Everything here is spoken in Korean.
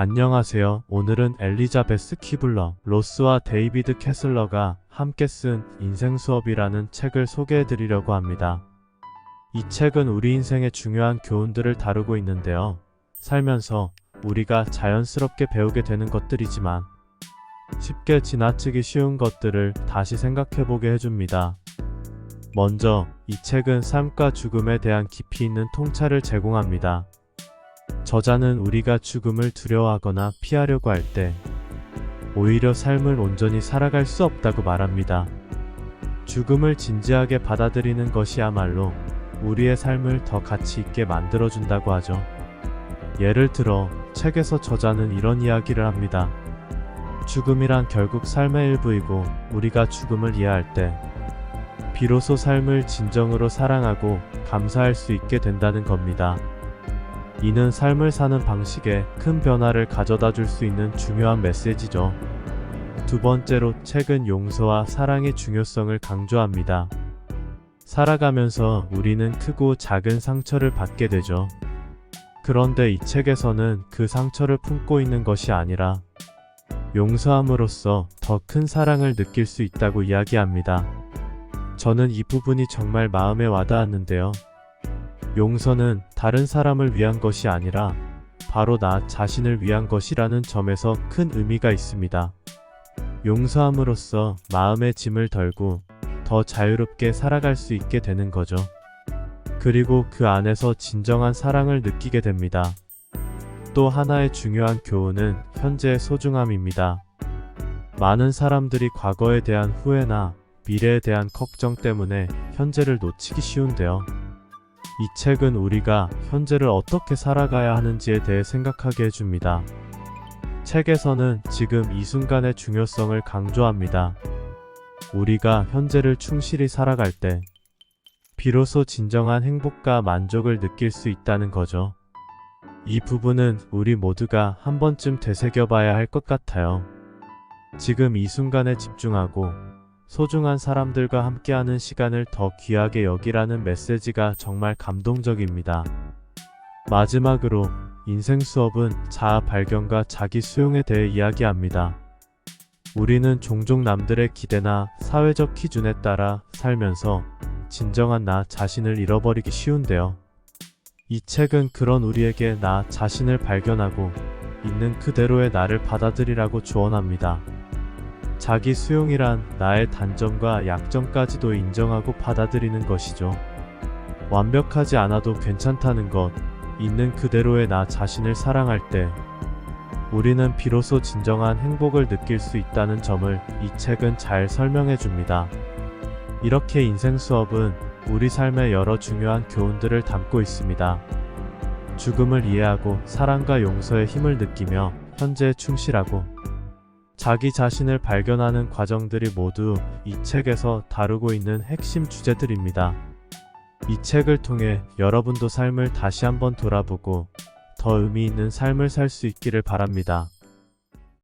안녕하세요. 오늘은 엘리자베스 키블러, 로스와 데이비드 캐슬러가 함께 쓴 인생 수업이라는 책을 소개해 드리려고 합니다. 이 책은 우리 인생의 중요한 교훈들을 다루고 있는데요. 살면서 우리가 자연스럽게 배우게 되는 것들이지만 쉽게 지나치기 쉬운 것들을 다시 생각해 보게 해줍니다. 먼저 이 책은 삶과 죽음에 대한 깊이 있는 통찰을 제공합니다. 저자는 우리가 죽음을 두려워하거나 피하려고 할 때 오히려 삶을 온전히 살아갈 수 없다고 말합니다. 죽음을 진지하게 받아들이는 것이야말로 우리의 삶을 더 가치 있게 만들어준다고 하죠. 예를 들어 책에서 저자는 이런 이야기를 합니다. 죽음이란 결국 삶의 일부이고 우리가 죽음을 이해할 때 비로소 삶을 진정으로 사랑하고 감사할 수 있게 된다는 겁니다. 이는 삶을 사는 방식에 큰 변화를 가져다 줄 수 있는 중요한 메시지죠. 두 번째로 책은 용서와 사랑의 중요성을 강조합니다. 살아가면서 우리는 크고 작은 상처를 받게 되죠. 그런데 이 책에서는 그 상처를 품고 있는 것이 아니라 용서함으로써 더 큰 사랑을 느낄 수 있다고 이야기합니다. 저는 이 부분이 정말 마음에 와닿았는데요. 용서는 다른 사람을 위한 것이 아니라 바로 나 자신을 위한 것이라는 점에서 큰 의미가 있습니다. 용서함으로써 마음의 짐을 덜고 더 자유롭게 살아갈 수 있게 되는 거죠. 그리고 그 안에서 진정한 사랑을 느끼게 됩니다. 또 하나의 중요한 교훈은 현재의 소중함입니다. 많은 사람들이 과거에 대한 후회나 미래에 대한 걱정 때문에 현재를 놓치기 쉬운데요. 이 책은 우리가 현재를 어떻게 살아가야 하는지에 대해 생각하게 해줍니다. 책에서는 지금 이 순간의 중요성을 강조합니다. 우리가 현재를 충실히 살아갈 때, 비로소 진정한 행복과 만족을 느낄 수 있다는 거죠. 이 부분은 우리 모두가 한 번쯤 되새겨봐야 할 것 같아요. 지금 이 순간에 집중하고 소중한 사람들과 함께하는 시간을 더 귀하게 여기라는 메시지가 정말 감동적입니다. 마지막으로 인생 수업은 자아 발견과 자기 수용에 대해 이야기합니다. 우리는 종종 남들의 기대나 사회적 기준에 따라 살면서 진정한 나 자신을 잃어버리기 쉬운데요. 이 책은 그런 우리에게 나 자신을 발견하고 있는 그대로의 나를 받아들이라고 조언합니다. 자기 수용이란 나의 단점과 약점까지도 인정하고 받아들이는 것이죠. 완벽하지 않아도 괜찮다는 것, 있는 그대로의 나 자신을 사랑할 때, 우리는 비로소 진정한 행복을 느낄 수 있다는 점을 이 책은 잘 설명해 줍니다. 이렇게 인생 수업은 우리 삶의 여러 중요한 교훈들을 담고 있습니다. 죽음을 이해하고 사랑과 용서의 힘을 느끼며 현재에 충실하고 자기 자신을 발견하는 과정들이 모두 이 책에서 다루고 있는 핵심 주제들입니다. 이 책을 통해 여러분도 삶을 다시 한번 돌아보고 더 의미 있는 삶을 살 수 있기를 바랍니다.